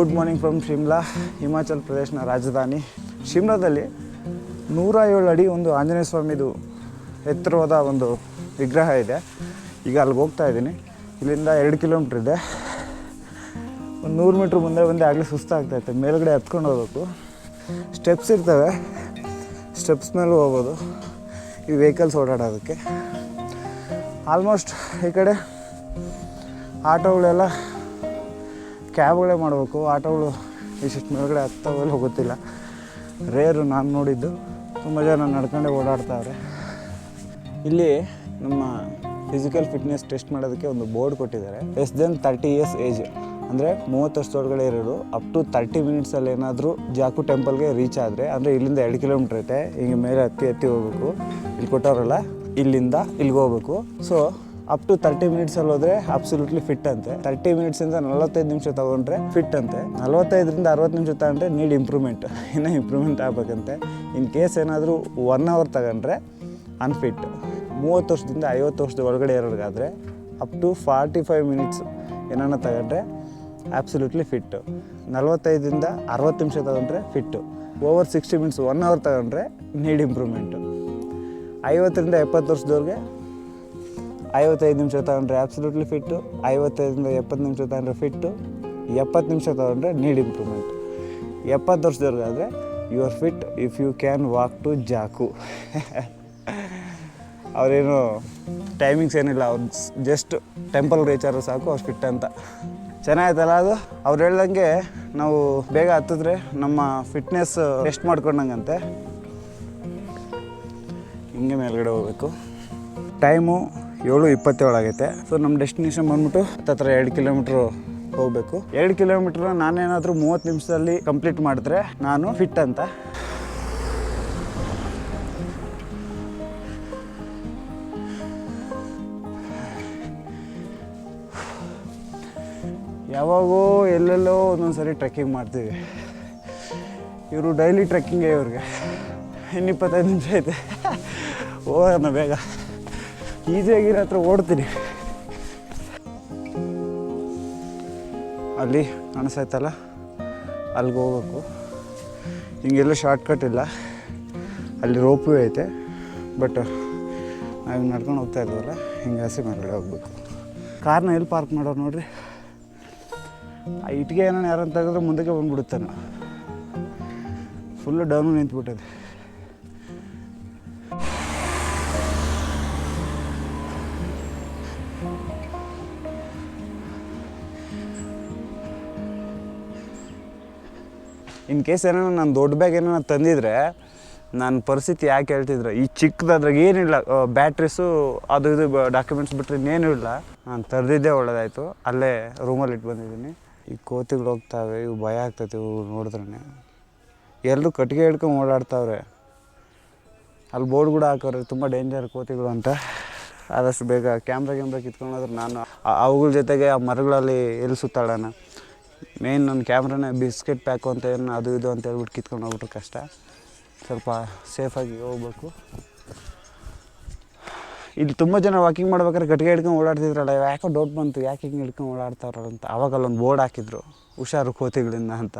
Good morning from Shimla Himachal ಪ್ರದೇಶನ ರಾಜಧಾನಿ. ಶಿಮ್ಲಾದಲ್ಲಿ ನೂರ ಏಳು ಅಡಿ ಒಂದು ಆಂಜನೇಯ ಸ್ವಾಮಿದು ಎತ್ತರವಾದ ಒಂದು ವಿಗ್ರಹ ಇದೆ. ಈಗ ಅಲ್ಲಿಗೆ ಹೋಗ್ತಾ ಇದ್ದೀನಿ. ಇಲ್ಲಿಂದ ಎರಡು ಕಿಲೋಮೀಟ್ರ್ ಇದೆ. ಒಂದು ನೂರು ಮೀಟ್ರ್ ಮುಂದೆ ಬಂದೆ ಆಗಲೇ ಸುಸ್ತಾಗ್ತೈತೆ ಮೇಲುಗಡೆ ಹತ್ಕೊಂಡು ಹೋಗ್ಬೇಕು. ಸ್ಟೆಪ್ಸ್ ಇರ್ತವೆ. ಸ್ಟೆಪ್ಸ್ ಮೇಲೂ ಹೋಗ್ಬೋದು. ಈ ವೆಹಿಕಲ್ಸ್ ಓಡಾಡೋದಕ್ಕೆ. ಆಲ್ಮೋಸ್ಟ್ ಈ ಕಡೆ ಆಟೋಗಳೆಲ್ಲ ಕ್ಯಾಬ್ಗಳೇ ಮಾಡಬೇಕು, ಆಟೋಗಳು ಇಷ್ಟಿಷ್ಟು ಮೇಲ್ಗಡೆ ಹತ್ತಾಗಲು ಗೊತ್ತಿಲ್ಲ ರೇರು ನಾನು ನೋಡಿದ್ದು, ತುಂಬ ಜನ ನಡ್ಕೊಂಡೇ ಓಡಾಡ್ತಾವ್ರೆ ಇಲ್ಲಿ ನಮ್ಮ ಫಿಸಿಕಲ್ ಫಿಟ್ನೆಸ್ ಟೆಸ್ಟ್ ಮಾಡೋದಕ್ಕೆ ಒಂದು ಬೋರ್ಡ್ ಕೊಟ್ಟಿದ್ದಾರೆ. Less than thirty years age ಅಂದರೆ ಮೂವತ್ತು ವರ್ಷದೊಳಗಡೆ ಇರೋರು ಅಪ್ ಟು ತರ್ಟಿ ಮಿನಿಟ್ಸಲ್ಲಿ ಏನಾದರೂ ಜಾಕು ಟೆಂಪಲ್ಗೆ ರೀಚ್ ಆದರೆ, ಅಂದರೆ ಇಲ್ಲಿಂದ ಎರಡು ಕಿಲೋಮೀಟ್ರ್ ಐತೆ, ಹಿಂಗೆ ಮೇಲೆ ಹತ್ತಿ ಹತ್ತಿ ಹೋಗ್ಬೇಕು. ಇಲ್ಲಿ ಕೊಟ್ಟವರಲ್ಲ, ಇಲ್ಲಿಂದ ಇಲ್ಲಿಗೆ ಹೋಗ್ಬೇಕು. ಸೊ ಅಪ್ ಟು ತರ್ಟಿ ಮಿನಿಟ್ಸಲ್ಲಿ ಹೋದ್ರೆ ಅಬ್ಸಲ್ಯೂಟ್ಲಿ ಫಿಟ್ ಅಂತೆ. ತರ್ಟಿ ಮಿನಿಟ್ಸಿಂದ ನಲವತ್ತೈದು ನಿಮಿಷ ತಗೊಂಡ್ರೆ ಫಿಟ್ ಅಂತೆ. ನಲವತ್ತೈದರಿಂದ ಅರವತ್ತು ನಿಮಿಷ ತಗೊಂಡ್ರೆ ನೀಡ್ ಇಂಪ್ರೂವ್ಮೆಂಟ್ ಇನ್ನೂ ಇಂಪ್ರೂವ್ಮೆಂಟ್ ಆಗ್ಬೇಕಂತೆ. ಇನ್ ಕೇಸ್ ಏನಾದರೂ ಒನ್ ಅವರ್ ತಗೊಂಡ್ರೆ ಅನ್ಫಿಟ್ ಮೂವತ್ತು ವರ್ಷದಿಂದ ಐವತ್ತು ವರ್ಷದ ಒಳಗಡೆ ಇರೋರಿಗಾದರೆ up to forty five minutes ಏನನ್ನ ತಗೊಂಡ್ರೆ ಆ್ಯಬ್ಸಲ್ಯೂಟ್ಲಿ ಫಿಟ್ಟು ನಲವತ್ತೈದರಿಂದ ಅರವತ್ತು ನಿಮಿಷ ತಗೊಂಡ್ರೆ fit over sixty minutes one hour ತಗೊಂಡ್ರೆ ನೀಡ್ ಇಂಪ್ರೂವ್ಮೆಂಟು ಐವತ್ತರಿಂದ ಎಪ್ಪತ್ತು ವರ್ಷದವ್ರಿಗೆ ಐವತ್ತೈದು ನಿಮಿಷ ತೊಗೊಂಡ್ರೆ ಆ್ಯಬ್ಸಲ್ಯೂಟ್ಲಿ ಫಿಟ್ಟು ಐವತ್ತೈದರಿಂದ ಎಪ್ಪತ್ತು ನಿಮಿಷ ತೊಗೊಂಡ್ರೆ ಫಿಟ್ಟು ಎಪ್ಪತ್ತು ನಿಮಿಷ ತೊಗೊಂಡ್ರೆ ನೀಡ್ ಇಂಪ್ರೂವ್ಮೆಂಟ್ ಎಪ್ಪತ್ತು ವರ್ಷದವ್ರಿಗಾದರೆ you are fit if you can walk to ಜಾಕು ಅವರೇನು ಟೈಮಿಂಗ್ಸ್ ಏನಿಲ್ಲ, ಅವ್ರು ಜಸ್ಟ್ ಟೆಂಪಲ್ ರೀಚ್ ಆದ್ರೂ ಸಾಕು, ಅವ್ರು ಫಿಟ್ ಅಂತ. ಚೆನ್ನಾಗಿತ್ತಲ್ಲ ಅದು? ಅವ್ರು ಹೇಳ್ದಂಗೆ ನಾವು ಬೇಗ ಹತ್ತಿದ್ರೆ ನಮ್ಮ ಫಿಟ್ನೆಸ್ ಟೆಸ್ಟ್ ಮಾಡ್ಕೊಂಡಂಗಂತೆ. ಹಿಂಗೆ ಮೇಲ್ಗಡೆ ಹೋಗಬೇಕು. ಟೈಮು ಏಳು ಇಪ್ಪತ್ತೇಳು ಆಗೈತೆ. ಸೊ ನಮ್ಮ ಡೆಸ್ಟಿನೇಷನ್ ಬಂದ್ಬಿಟ್ಟು ಹತ್ತತ್ರ ಎರಡು ಕಿಲೋಮೀಟ್ರು ಹೋಗಬೇಕು. ಎರಡು ಕಿಲೋಮೀಟ್ರ್ ನಾನೇನಾದರೂ ಮೂವತ್ತು ನಿಮಿಷದಲ್ಲಿ ಕಂಪ್ಲೀಟ್ ಮಾಡಿದ್ರೆ ನಾನು ಫಿಟ್ ಅಂತ. ಯಾವಾಗೋ ಎಲ್ಲೆಲ್ಲೋ ಒಂದೊಂದು ಸರಿ ಟ್ರೆಕ್ಕಿಂಗ್ ಮಾಡ್ತೀವಿ. ಇವರು ಡೈಲಿ ಟ್ರೆಕ್ಕಿಂಗೇ ಇವ್ರಿಗೆ. ಇನ್ನಿಪ್ಪತ್ತೈದು ನಿಮಿಷ ಐತೆ. ಹೋಗೋಣ ಬೇಗ. ಈಸಿಯಾಗಿರೋ ಹತ್ರ ಓಡ್ತೀನಿ. ಅಲ್ಲಿ ಕಾಣಿಸ್ತೈತಲ್ಲ ಅಲ್ಲಿಗೆ ಹೋಗ್ಬೇಕು. ಹಿಂಗೆಲ್ಲ ಶಾರ್ಟ್ಕಟ್ ಇಲ್ಲ. ಅಲ್ಲಿ ರೋಪು ಐತೆ. ಬಟ್ ನಾವು ನಡ್ಕೊಂಡು ಹೋಗ್ತಾ ಇದ್ವಲ್ಲ, ಹಿಂಗೆ ಹಸಿ ಮೇಲ್ಗಡೆ ಹೋಗ್ಬೇಕು. ಕಾರ್ನ ಎಲ್ಲಿ ಪಾರ್ಕ್ ಮಾಡೋರು ನೋಡ್ರಿ? ಆ ಇಟ್ಟಿಗೆ ಏನೋ ಯಾರನ್ನ ತೆಗೆದ್ರೆ ಮುಂದಕ್ಕೆ ಬಂದ್ಬಿಡುತ್ತಾನೆ ಫುಲ್ಲು ಡೌನು ನಿಂತ್ಬಿಟ್ಟಿದೆ. ಇನ್ ಕೇಸ್ ಏನೋ ನಾನು ದೊಡ್ಡ ಬ್ಯಾಗ್ ಏನೋ ತಂದಿದ್ರೆ ನನ್ನ ಪರಿಸ್ಥಿತಿ ಯಾಕೆ ಹೇಳ್ತಿದ್ರೆ, ಈ ಚಿಕ್ಕದಾದ್ರಾಗ ಏನಿಲ್ಲ ಬ್ಯಾಟ್ರೀಸು ಅದು ಇದು ಡಾಕ್ಯುಮೆಂಟ್ಸ್ ಬಿಟ್ಟರೆ ಇನ್ನೇನು ಇಲ್ಲ. ನಾನು ತರದಿದ್ದೇ ಒಳ್ಳೇದಾಯಿತು. ಅಲ್ಲೇ ರೂಮಲ್ಲಿ ಇಟ್ಟು ಬಂದಿದ್ದೀನಿ. ಈ ಕೋತಿಗಳು ಹೋಗ್ತಾವೆ, ಇವು ಭಯ ಆಗ್ತೈತೆ ಇವು ನೋಡಿದ್ರೆ ಎಲ್ಲರೂ ಕಟ್ಟಿಗೆ ಹಿಡ್ಕೊಂಡು ಓಡಾಡ್ತಾವ್ರೆ. ಅಲ್ಲಿ ಬೋರ್ಡ್ ಕೂಡ ಹಾಕೋರೆ ತುಂಬ ಡೇಂಜರ್ ಕೋತಿಗಳು ಅಂತ. ಆದಷ್ಟು ಬೇಗ ಕ್ಯಾಮ್ರಾ ಕ್ಯಾಮ್ರಾ ಕಿತ್ಕೊಂಡಾದ್ರೆ ನಾನು ಅವುಗಳ ಜೊತೆಗೆ ಆ ಮರಗಳಲ್ಲಿ ಎಲ್ಲಿ ಸುತ್ತಾಡೋಣ? ಮೇನ್ ನನ್ನ ಕ್ಯಾಮ್ರಾನ ಬಿಸ್ಕೆಟ್ ಪ್ಯಾಕು ಅಂತ ಏನು ಅದು ಇದು ಅಂತ ಹೇಳ್ಬಿಟ್ಟು ಕಿತ್ಕೊಂಡು ಹೋಗ್ಬಿಟ್ರೆ ಕಷ್ಟ. ಸ್ವಲ್ಪ ಸೇಫಾಗಿ ಹೋಗ್ಬೇಕು. ಇಲ್ಲಿ ತುಂಬ ಜನ ವಾಕಿಂಗ್ ಮಾಡ್ಬೇಕಾದ್ರೆ ಕಟ್ಟಿಗೆ ಹಿಡ್ಕೊಂಡು ಓಡಾಡ್ತಿದ್ರಲ್ಲ, ಯಾಕೋ ಡೌಟ್ ಬಂತು, ಯಾಕೆ ಹಿಂಗೆ ಹಿಡ್ಕೊಂಡು ಓಡಾಡ್ತಾವ್ರಲ್ಲ ಅಂತ. ಅವಾಗ ಅಲ್ಲೊಂದು ಬೋರ್ಡ್ ಹಾಕಿದ್ರು, ಹುಷಾರು ಕೋತಿಗಳಿಂದ ಅಂತ.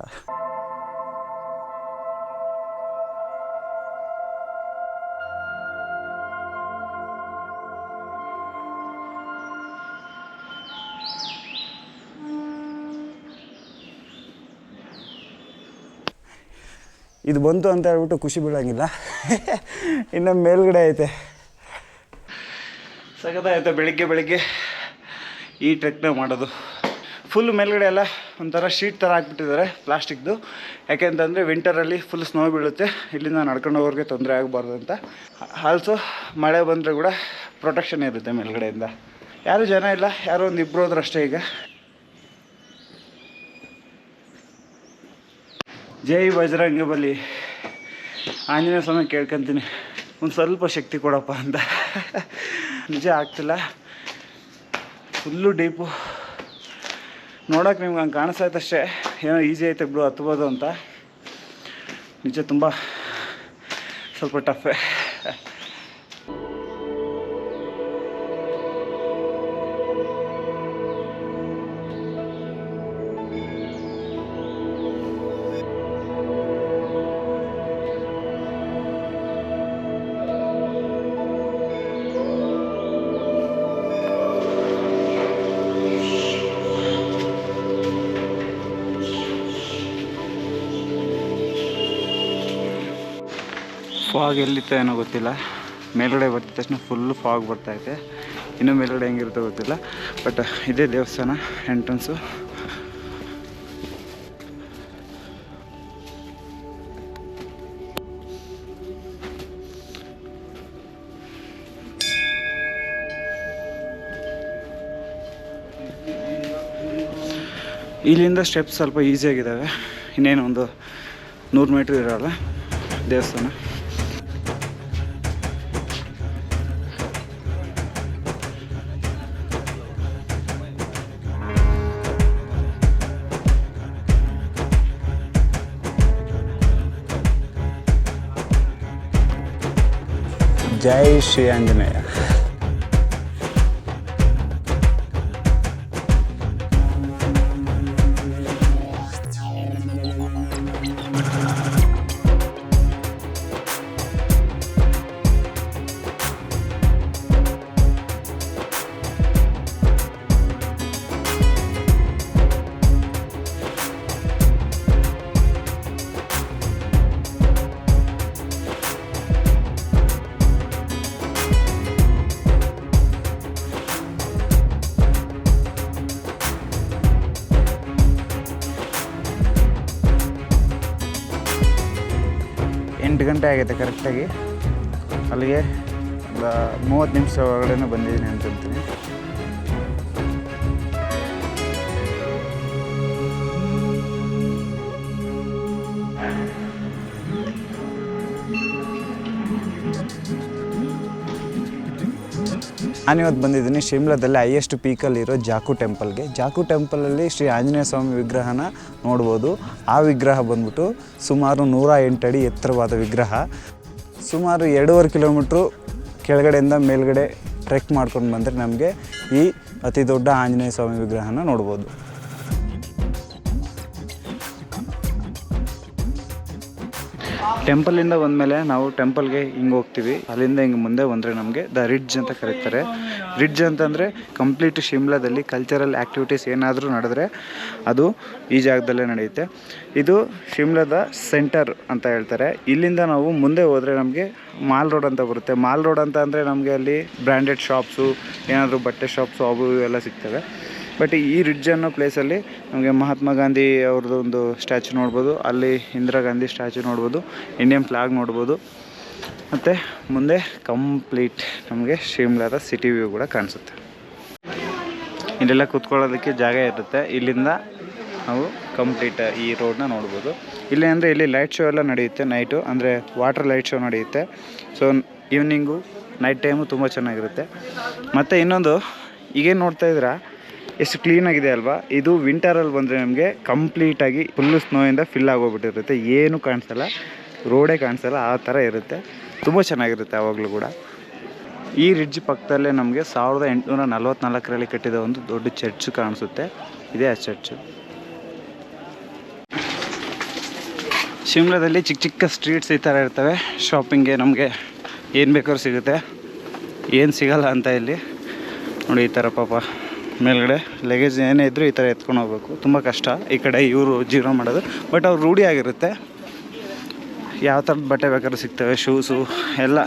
ಇದು ಬಂತು ಅಂತ ಹೇಳ್ಬಿಟ್ಟು ಖುಷಿ ಬೀಳಂಗಿಲ್ಲ ಇನ್ನು ಮೇಲ್ಗಡೆ ಐತೆ. ಸಖತ್ತಾಯ್ತು ಬೆಳಿಗ್ಗೆ ಬೆಳಿಗ್ಗೆ ಈ ಟ್ರೆಕ್ನ ಮಾಡೋದು. ಫುಲ್ ಮೇಲ್ಗಡೆ ಎಲ್ಲ ಒಂಥರ ಶೀಟ್ ಥರ ಹಾಕ್ಬಿಟ್ಟಿದ್ದಾರೆ ಪ್ಲಾಸ್ಟಿಕ್ದು. ಯಾಕೆಂತಂದರೆ ವಿಂಟರಲ್ಲಿ ಫುಲ್ ಸ್ನೋ ಬೀಳುತ್ತೆ. ಇಲ್ಲಿಂದ ನಡ್ಕೊಂಡು ಹೋಗೋರಿಗೆ ತೊಂದರೆ ಆಗಬಾರ್ದು ಅಂತ. ಆಲ್ಸೋ ಮಳೆ ಬಂದರೆ ಕೂಡ ಪ್ರೊಟೆಕ್ಷನ್ ಇರುತ್ತೆ ಮೇಲ್ಗಡೆಯಿಂದ. ಯಾರೂ ಜನ ಇಲ್ಲ, ಯಾರೋ ಒಂದು ಇಬ್ಬರು ಹೋದ್ರಷ್ಟೇ ಈಗ. ಜೈ ಬಜರಂಗ ಬಲಿ. ಆಂಜನೇಯ ಸ್ವಾಮಿ ಕೇಳ್ಕೊಂತೀನಿ. ಒಂದು ಸ್ವಲ್ಪ ಶಕ್ತಿ ಕೊಡಪ್ಪ ಅಂತ. ನಿಜ ಆಗ್ತಿಲ್ಲ. ಫುಲ್ಲು ಡೀಪು ನೋಡೋಕೆ ನಿಮ್ಗೆ ಹಂಗೆ ಕಾಣಿಸ್ತಾ ಅಷ್ಟೇ. ಏನೋ ಈಸಿ ಐತೆ ಬಿಡು, ಹತ್ಬೋದು ಅಂತ. ನಿಜ ತುಂಬ ಸ್ವಲ್ಪ ಟಫೆ ಫಾಗ್ ಎಲ್ಲಿತ್ತೋ ಏನೋ ಗೊತ್ತಿಲ್ಲ. ಮೇಲ್ಗಡೆ ಬರ್ತಿದ ತಕ್ಷಣ ಫುಲ್ಲು ಫಾಗ್ ಬರ್ತೈತೆ ಇನ್ನೂ ಮೇಲ್ಗಡೆ ಹೆಂಗಿರುತ್ತೋ ಗೊತ್ತಿಲ್ಲ. ಬಟ್ ಇದೇ ದೇವಸ್ಥಾನ ಎಂಟ್ರೆನ್ಸು ಇಲ್ಲಿಂದ ಸ್ಟೆಪ್ಸ್ ಸ್ವಲ್ಪ ಈಸಿಯಾಗಿದ್ದಾವೆ ಇನ್ನೇನು ಒಂದು ನೂರು ಮೀಟ್ರ್ ಇರೋಲ್ಲ ದೇವಸ್ಥಾನ. ಜೈ ಶ್ರೀ ಆಂಜನೇಯ ಎಂಟು ಗಂಟೆ ಆಗೈತೆ ಕರೆಕ್ಟಾಗಿ ಅಲ್ಲಿಗೆ ಒಂದು ಮೂವತ್ತು ನಿಮಿಷ ಒಳಗಡೆ ಬಂದಿದ್ದೀನಿ ಅಂತಂತೀನಿ ನಾನಿವತ್ತು ಬಂದಿದ್ದೀನಿ ಶಿಮ್ಲಾದಲ್ಲಿ ಹೈಯೆಸ್ಟ್ ಪೀಕಲ್ಲಿರೋ ಜಾಕು ಟೆಂಪಲ್ಗೆ ಜಾಕು ಟೆಂಪಲಲ್ಲಿ ಶ್ರೀ ಆಂಜನೇಯ ಸ್ವಾಮಿ ವಿಗ್ರಹನ ನೋಡ್ಬೋದು. ಆ ವಿಗ್ರಹ ಬಂದ್ಬಿಟ್ಟು ಸುಮಾರು ನೂರ ಎಂಟು ಅಡಿ ಎತ್ತರವಾದ ವಿಗ್ರಹ. ಸುಮಾರು ಎರಡೂವರೆ ಕಿಲೋಮೀಟ್ರು ಕೆಳಗಡೆಯಿಂದ ಮೇಲ್ಗಡೆ ಟ್ರೆಕ್ ಮಾಡ್ಕೊಂಡು ಬಂದರೆ ನಮಗೆ ಈ ಅತಿ ದೊಡ್ಡ ಆಂಜನೇಯ ಸ್ವಾಮಿ ವಿಗ್ರಹನ ನೋಡ್ಬೋದು. ಟೆಂಪಲಿಂದ ಬಂದಮೇಲೆ ನಾವು ಟೆಂಪಲ್ಗೆ ಹಿಂಗೆ ಹೋಗ್ತೀವಿ. ಅಲ್ಲಿಂದ ಹಿಂಗೆ ಮುಂದೆ ಬಂದರೆ ನಮಗೆ ದ ರಿಡ್ಜ್ ಅಂತ ಕರೀತಾರೆ. ರಿಡ್ಜ್ ಅಂತಂದರೆ ಕಂಪ್ಲೀಟ್ ಶಿಮ್ಲಾದಲ್ಲಿ ಕಲ್ಚರಲ್ ಆ್ಯಕ್ಟಿವಿಟೀಸ್ ಏನಾದರೂ ನಡೆದ್ರೆ ಅದು ಈ ಜಾಗದಲ್ಲೇ ನಡೆಯುತ್ತೆ. ಇದು ಶಿಮ್ಲಾದ ಸೆಂಟರ್ ಅಂತ ಹೇಳ್ತಾರೆ. ಇಲ್ಲಿಂದ ನಾವು ಮುಂದೆ ಹೋದರೆ ನಮಗೆ ಮಾಲ್ ರೋಡ್ ಅಂತ ಬರುತ್ತೆ. ಮಾಲ್ ರೋಡ್ ಅಂತ ಅಂದರೆ ನಮಗೆ ಅಲ್ಲಿ ಬ್ರ್ಯಾಂಡೆಡ್ ಶಾಪ್ಸು ಏನಾದರೂ ಬಟ್ಟೆ ಶಾಪ್ಸು ಅವು ಎಲ್ಲ ಸಿಗ್ತವೆ. ಬಟ್ ಈ ರಿಡ್ಜ್ ಅನ್ನೋ ಪ್ಲೇಸಲ್ಲಿ ನಮಗೆ ಮಹಾತ್ಮ ಗಾಂಧಿ ಅವ್ರದ್ದು ಒಂದು ಸ್ಟ್ಯಾಚು ನೋಡ್ಬೋದು. ಅಲ್ಲಿ ಇಂದಿರಾ ಗಾಂಧಿ ಸ್ಟ್ಯಾಚು ನೋಡ್ಬೋದು. ಇಂಡಿಯನ್ ಫ್ಲಾಗ್ ನೋಡ್ಬೋದು. ಮತ್ತು ಮುಂದೆ ಕಂಪ್ಲೀಟ್ ನಮಗೆ ಶಿಮ್ಲಾದ ಸಿಟಿ ವ್ಯೂ ಕೂಡ ಕಾಣಿಸುತ್ತೆ. ಇಲ್ಲೆಲ್ಲ ಕೂತ್ಕೊಳ್ಳೋದಕ್ಕೆ ಜಾಗ ಇರುತ್ತೆ. ಇಲ್ಲಿಂದ ನಾವು ಕಂಪ್ಲೀಟ್ ಈ ರೋಡ್ನ ನೋಡ್ಬೋದು. ಇಲ್ಲಿ ಅಂದರೆ ಇಲ್ಲಿ ಲೈಟ್ ಶೋ ಎಲ್ಲ ನಡೆಯುತ್ತೆ ನೈಟು ಅಂದರೆ ವಾಟರ್ ಲೈಟ್ ಶೋ ನಡೆಯುತ್ತೆ. ಸೊ ಈವ್ನಿಂಗು ನೈಟ್ ಟೈಮು ತುಂಬ ಚೆನ್ನಾಗಿರುತ್ತೆ. ಮತ್ತು ಇನ್ನೊಂದು, ಈಗೇನು ನೋಡ್ತಾ ಇದ್ದೀರಾ? ಎಷ್ಟು ಕ್ಲೀನಾಗಿದೆ ಅಲ್ವಾ? ಇದು ವಿಂಟರಲ್ಲಿ ಬಂದರೆ ನಮಗೆ ಕಂಪ್ಲೀಟಾಗಿ ಸ್ನೋ ಸ್ನೋಯಿಂದ ಫಿಲ್ ಆಗೋಗ್ಬಿಟ್ಟಿರುತ್ತೆ. ಏನು ಕಾಣಿಸಲ್ಲ. ರೋಡೇ ಕಾಣಿಸಲ್ಲ. ಆ ಥರ ಇರುತ್ತೆ. ತುಂಬ ಚೆನ್ನಾಗಿರುತ್ತೆ ಆವಾಗಲೂ ಕೂಡ. ಈ ರಿಡ್ಜ್ ಪಕ್ಕದಲ್ಲೇ ನಮಗೆ ಸಾವಿರದ ಎಂಟುನೂರ ನಲ್ವತ್ನಾಲ್ಕರಲ್ಲಿ ಕಟ್ಟಿದ ಒಂದು ದೊಡ್ಡ ಚರ್ಚ್ ಕಾಣಿಸುತ್ತೆ. ಇದೇ ಆ ಚರ್ಚು ಶಿಮ್ಲಾದಲ್ಲಿ ಚಿಕ್ಕ ಚಿಕ್ಕ ಸ್ಟ್ರೀಟ್ಸ್ ಈ ಥರ ಇರ್ತವೆ. ಶಾಪಿಂಗ್ಗೆ ನಮಗೆ ಏನು ಬೇಕಾದ್ರೂ ಸಿಗುತ್ತೆ. ಏನು ಸಿಗಲ್ಲ ಅಂತ ಇಲ್ಲಿ. ನೋಡಿ ಈ ಥರ ಪಾಪ. ಮೇಲ್ಗಡೆ ಲಗೇಜ್ ಏನೇ ಇದ್ದರೂ ಈ ಥರ ಎತ್ಕೊಂಡು ಹೋಗ್ಬೇಕು. ತುಂಬ ಕಷ್ಟ. ಈ ಕಡೆ ಇವರು ಜೀವನ ಮಾಡೋದು. ಬಟ್ ಅವ್ರು ರೂಢಿಯಾಗಿರುತ್ತೆ ಯಾವ ಥರದ ಬಟ್ಟೆ ಬೇಕಾದ್ರೂ ಸಿಗ್ತವೆ ಶೂಸು ಎಲ್ಲ.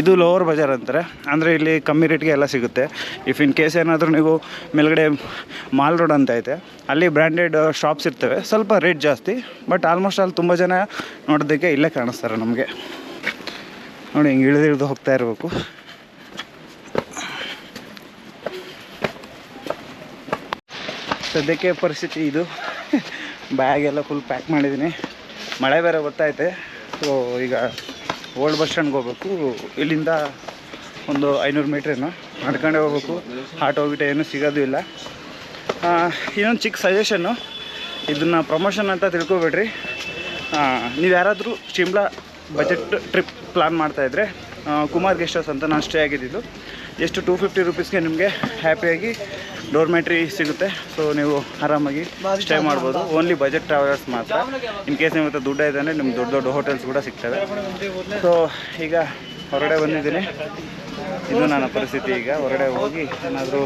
ಇದು ಲೋವರ್ ಬಜಾರ್ ಅಂತಾರೆ. ಅಂದರೆ ಇಲ್ಲಿ ಕಮ್ಮಿ ರೇಟ್ಗೆ ಎಲ್ಲ ಸಿಗುತ್ತೆ. ಇಫ್ ಇನ್ ಕೇಸ್ ಏನಾದರೂ ನೀವು ಮೇಲ್ಗಡೆ ಮಾಲ್ ರೋಡ್ ಅಂತ ಐತೆ, ಅಲ್ಲಿ ಬ್ರ್ಯಾಂಡೆಡ್ ಶಾಪ್ಸ್ ಇರ್ತವೆ. ಸ್ವಲ್ಪ ರೇಟ್ ಜಾಸ್ತಿ ಬಟ್ ಆಲ್ಮೋಸ್ಟ್ ಅಲ್ಲಿ ತುಂಬ ಜನ ನೋಡೋದಕ್ಕೆ ಇಲ್ಲೇ ಕಾಣಿಸ್ತಾರೆ ನಮಗೆ. ನೋಡಿ, ಹಿಂಗೆ ಇಳಿದಿಳಿದು ಹೋಗ್ತಾ ಇರಬೇಕು. ಸದ್ಯಕ್ಕೆ ಪರಿಸ್ಥಿತಿ ಇದು. ಬ್ಯಾಗೆಲ್ಲ ಫುಲ್ ಪ್ಯಾಕ್ ಮಾಡಿದ್ದೀನಿ ಮಳೆ ಬೇರೆ ಗೊತ್ತೈತೆ ಸೊ ಈಗ ಓಲ್ಡ್ ಬಸ್ ಸ್ಟ್ಯಾಂಡ್ಗೆ ಹೋಗ್ಬೇಕು. ಇಲ್ಲಿಂದ ಒಂದು ಐನೂರು ಮೀಟ್ರೇನು ನಡ್ಕೊಂಡೇ ಹೋಗ್ಬೇಕು. ಆಟೋ ಗೀಟೋ ಏನೂ ಸಿಗೋದು ಇಲ್ಲ. ಇನ್ನೊಂದು ಚಿಕ್ಕ ಸಜೆಷನ್ನು ಇದನ್ನು ಪ್ರಮೋಷನ್ ಅಂತ ತಿಳ್ಕೊಬೇಡ್ರಿ. ನೀವು ಯಾರಾದರೂ ಶಿಮ್ಲಾ ಬಜೆಟ್ ಟ್ರಿಪ್ ಪ್ಲಾನ್ ಮಾಡ್ತಾಯಿದ್ರೆ ಕುಮಾರ್ ಗೆಸ್ಟ್ ಹೌಸ್ ಅಂತ ನಾನು ಸ್ಟೇ ಆಗಿದ್ದು. ಎಷ್ಟು ಟೂ ಫಿಫ್ಟಿ ರುಪೀಸ್ಗೆ ನಿಮಗೆ ಹ್ಯಾಪಿಯಾಗಿ ಡೋರ್ಮೆಟ್ರಿ ಸಿಗುತ್ತೆ ಸೊ ನೀವು ಆರಾಮಾಗಿ ಸ್ಟೇ ಮಾಡ್ಬೋದು. ಓನ್ಲಿ ಬಜೆಟ್ ಟ್ರಾವೆಲರ್ಸ್ ಮಾತ್ರ. ಇನ್ ಕೇಸ್ ನಿಮ್ಮ ಹತ್ರ ದುಡ್ಡು ಇದೆ ಅಂದರೆ ನಿಮ್ಗೆ ದೊಡ್ಡ ದೊಡ್ಡ ಹೋಟೆಲ್ಸ್ ಕೂಡ ಸಿಗ್ತವೆ. ಸೊ ಈಗ ಹೊರಗಡೆ ಬಂದಿದ್ದೀನಿ. ಇದು ನನ್ನ ಪರಿಸ್ಥಿತಿ ಈಗ. ಹೊರಗಡೆ ಹೋಗಿ ಏನಾದರೂ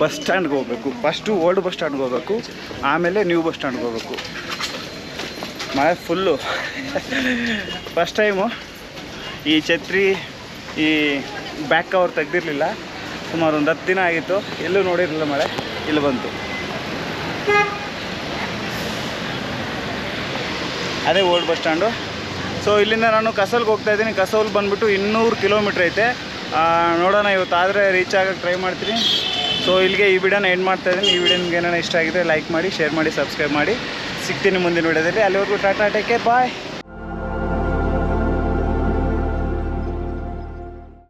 ಬಸ್ ಸ್ಟ್ಯಾಂಡ್ಗೆ ಹೋಗಬೇಕು. ಫಸ್ಟು ಓಲ್ಡ್ ಬಸ್ ಸ್ಟ್ಯಾಂಡ್ಗೆ ಹೋಗಬೇಕು. ಆಮೇಲೆ ನ್ಯೂ ಬಸ್ ಸ್ಟ್ಯಾಂಡ್ಗೆ ಹೋಗಬೇಕು. ಮಳೆ ಫುಲ್ಲು ಫಸ್ಟ್ ಟೈಮು ಈ ಛತ್ರಿ ಈ ಬ್ಯಾಕ್ ಕವರ್ ತೆಗ್ದಿರಲಿಲ್ಲ. ಸುಮಾರು ಒಂದು ಹತ್ತು ದಿನ ಆಗಿತ್ತು. ಎಲ್ಲೂ ನೋಡಿರಲಿಲ್ಲ ಮಳೆ. ಇಲ್ಲಿ ಬಂತು. ಅದೇ ಓಲ್ಡ್ ಬಸ್ ಸ್ಟ್ಯಾಂಡು. ಸೊ ಇಲ್ಲಿಂದ ನಾನು ಕಸಲ್ಗೆ ಹೋಗ್ತಾ ಇದ್ದೀನಿ. ಕಸೋಲ್ ಬಂದುಬಿಟ್ಟು ಇನ್ನೂರು ಕಿಲೋಮೀಟ್ರ್ ಐತೆ. ನೋಡೋಣ ಇವತ್ತು ಆದರೆ ರೀಚ್ ಆಗೋಕ್ಕೆ ಟ್ರೈ ಮಾಡ್ತೀನಿ. ಸೊ ಇಲ್ಲಿಗೆ ಈ ವಿಡಿಯೋನ ಎಂಡ್ ಮಾಡ್ತಾ ಇದ್ದೀನಿ. ಈ ವಿಡಿಯೋ ನಿಮ್ಗೆ ಏನಾರ ಇಷ್ಟ ಆಗಿದೆ ಲೈಕ್ ಮಾಡಿ ಶೇರ್ ಮಾಡಿ ಸಬ್ಸ್ಕ್ರೈಬ್ ಮಾಡಿ. ಸಿಗ್ತೀನಿ ಮುಂದಿನ ವಿಡಿಯೋದಲ್ಲಿ. ಅಲ್ಲಿವರೆಗೂ ಟಾಟಾ ಟೇಕ್ ಬಾಯ್